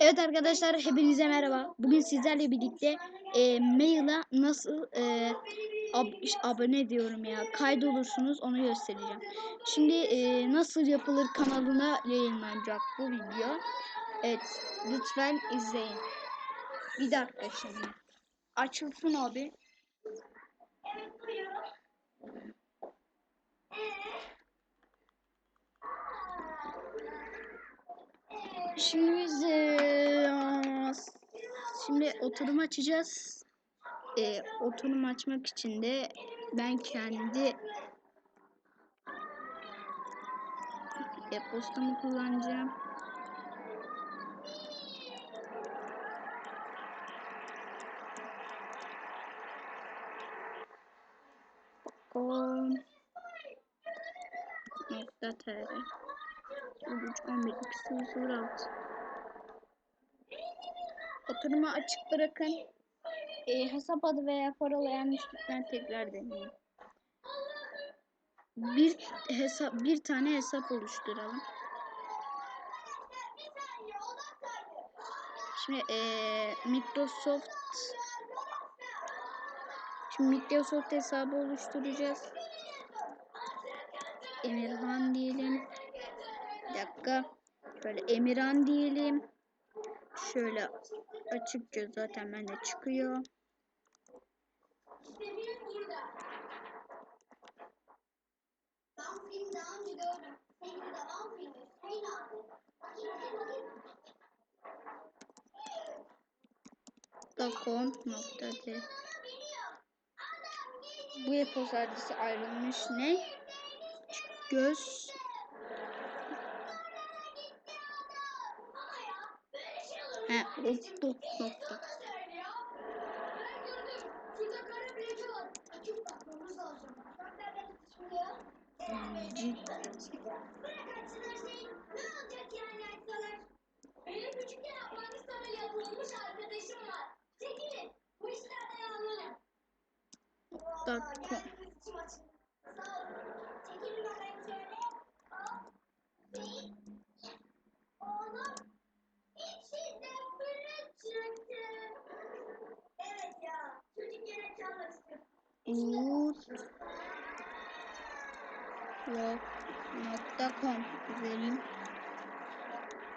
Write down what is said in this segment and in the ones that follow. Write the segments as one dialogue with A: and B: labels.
A: Evet arkadaşlar hepinize merhaba. Bugün sizlerle birlikte e, mail'a nasıl e, ab- abone diyorum ya kaydolursunuz onu göstereceğim. Şimdi e, nasıl yapılır kanalına yayınlanacak bu video. Evet lütfen izleyin. Bir dakika şimdi. Açılsın abi. Şimdi biz eee, şimdi oturum açacağız. Eee, oturum açmak için de ben kendi e-postamı kullanacağım. Bakalım. Nokta tr 11 06 Oturumu açık bırakın. E, hesap adı veya parola yanlışlıkla tekrar deneyin. Bir hesap bir tane hesap oluşturalım. Şimdi e, Microsoft Şimdi Microsoft hesabı oluşturacağız. Emirhan diyelim. Bir dakika. Şöyle Emirhan diyelim. Şöyle açıkça zaten bende çıkıyor. .com.tr Bu e-posta adresi ayrılmış. Ne? Göz
B: olacak yani açsalar? Benim küçükken. Bu.
A: Nokta Nokta.com Güzelim.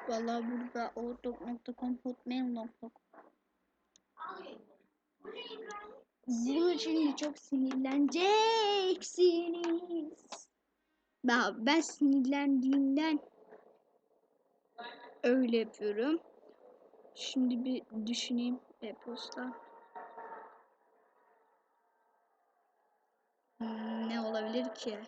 A: Valla burada outlook.com Bunu şimdi çok sinirleneceksiniz. Ben, ben sinirlendiğimden öyle yapıyorum. Şimdi bir düşüneyim e-posta. Hmm, ne olabilir ki?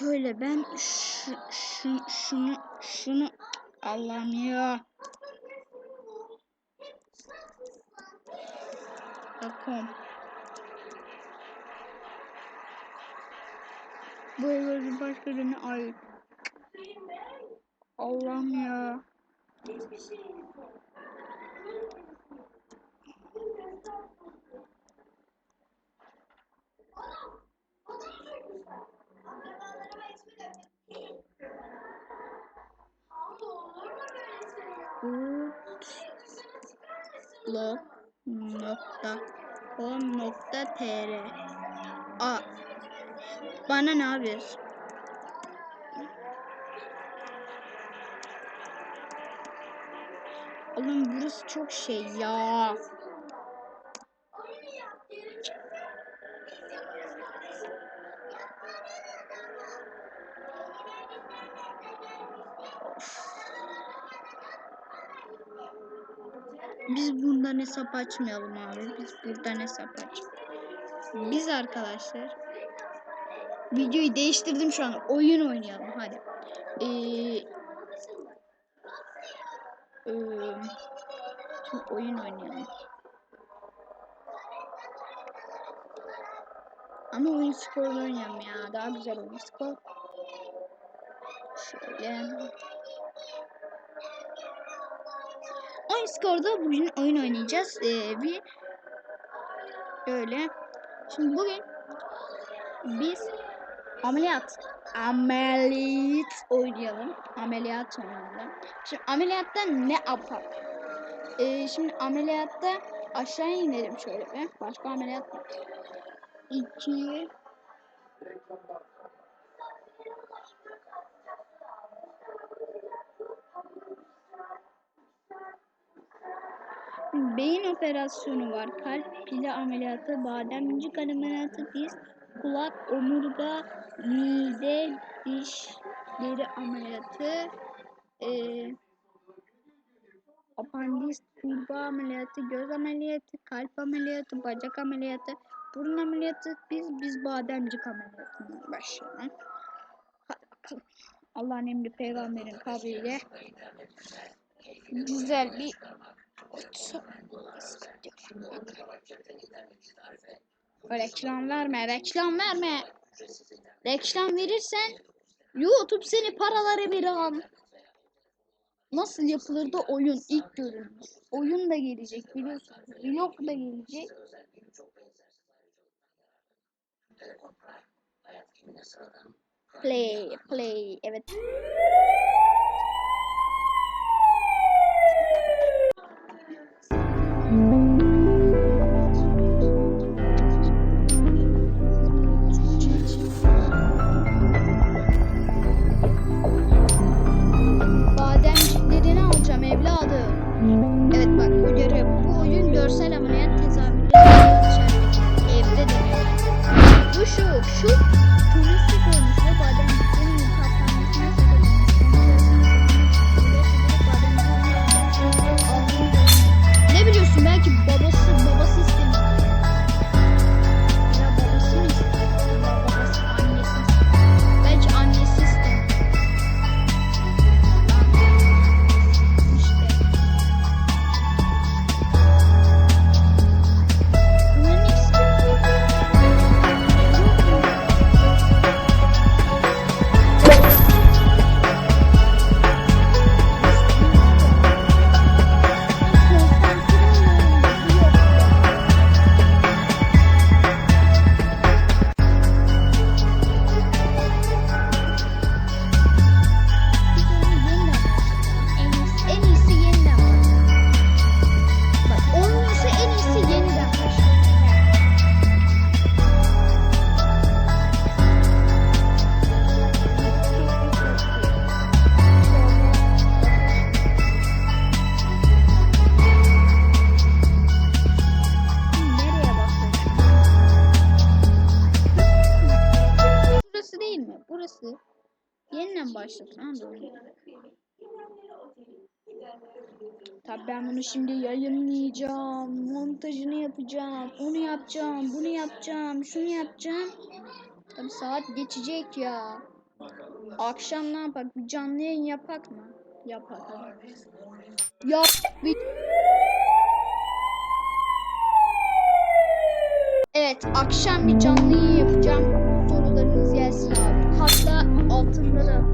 A: Şöyle ben şu, şu, şunu şunu Allah'ım ya. Bakalım. Bu evlerin başka birine ait. Allah'ım ya.
B: Hiçbir şey yok. Çıkar mısın?
A: Blog nokta com nokta tr A Bana ne yapıyorsun? Oğlum burası çok şey ya. Hesap açmayalım abi. Biz buradan hesap aç. Biz arkadaşlar videoyu değiştirdim şu an. Oyun oynayalım hadi. Ee, şimdi oyun oynayalım. Ama oyun sporunu oynayalım ya. Daha güzel oyun spor. Şöyle. Oyun skorda bugün oyun oynayacağız. Ee, bir böyle Şimdi bugün biz ameliyat ameliyat oynayalım. Ameliyat oynayalım. Şimdi ameliyatta ne yapalım? Ee, şimdi ameliyatta aşağıya inelim şöyle bir. Başka ameliyat mı? İki. Beyin operasyonu var. Kalp pili ameliyatı, bademcik ameliyatı, diz, kulak, omurga, mide, dişleri ameliyatı, eee apandis, kurbağa ameliyatı, göz ameliyatı, kalp ameliyatı, bacak ameliyatı, burun ameliyatı, biz biz bademcik ameliyatından başlayalım. Hadi bakalım. Allah'ın emri peygamberin kavliyle güzel bir Reklam verme, reklam verme. Reklam verirsen YouTube seni paralara bir an. Nasıl yapılır da oyun ilk görünümü. Oyun da gelecek biliyorsunuz. Vlog da gelecek. Play, play. Evet. Yeniden başlasın. Ha ben bunu şimdi yayınlayacağım, montajını yapacağım, onu yapacağım, bunu yapacağım, şunu yapacağım. Tabii saat geçecek ya. Akşam ne yapak? Bir canlı yayın yapak mı? Yapak. Yap. Evet, akşam bir canlı yayın yapacağım. Sorularınız gelsin another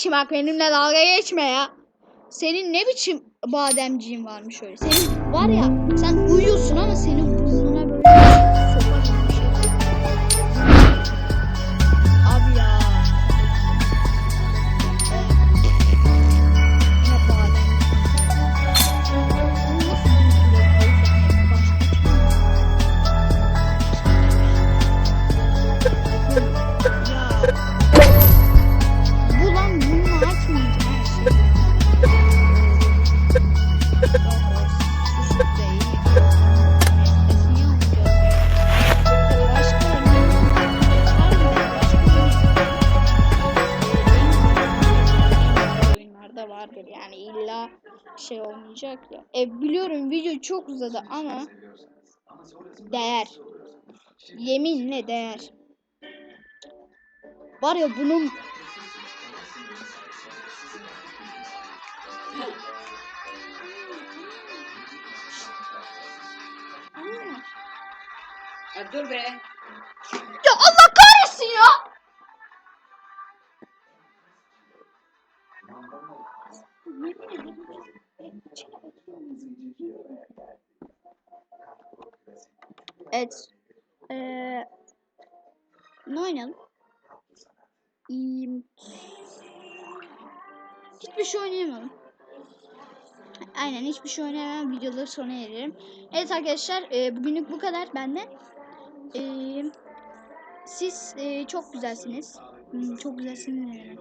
A: kardeşim bak benimle dalga geçme ya. Senin ne biçim bademciğin varmış öyle. Senin var ya sen uyuyorsun ama senin video çok uzadı ama değer. Yeminle değer. Var ya bunun
C: Ya dur be.
A: Ya Allah kahretsin ya. Evet. Ee, ne oynayalım? Hiçbir şey oynayamadım. Aynen hiçbir şey oynayamam. Videoları sona eririm. Evet arkadaşlar e, bugünlük bu kadar benden. E, siz e, çok güzelsiniz. Çok güzelsiniz.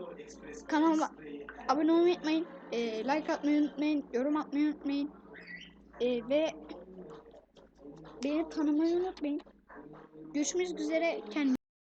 A: Kanalıma abone olmayı unutmayın. E, like atmayı unutmayın. Yorum atmayı unutmayın. E, ve beni tanımayı unutmayın. Görüşmek üzere. Kendinize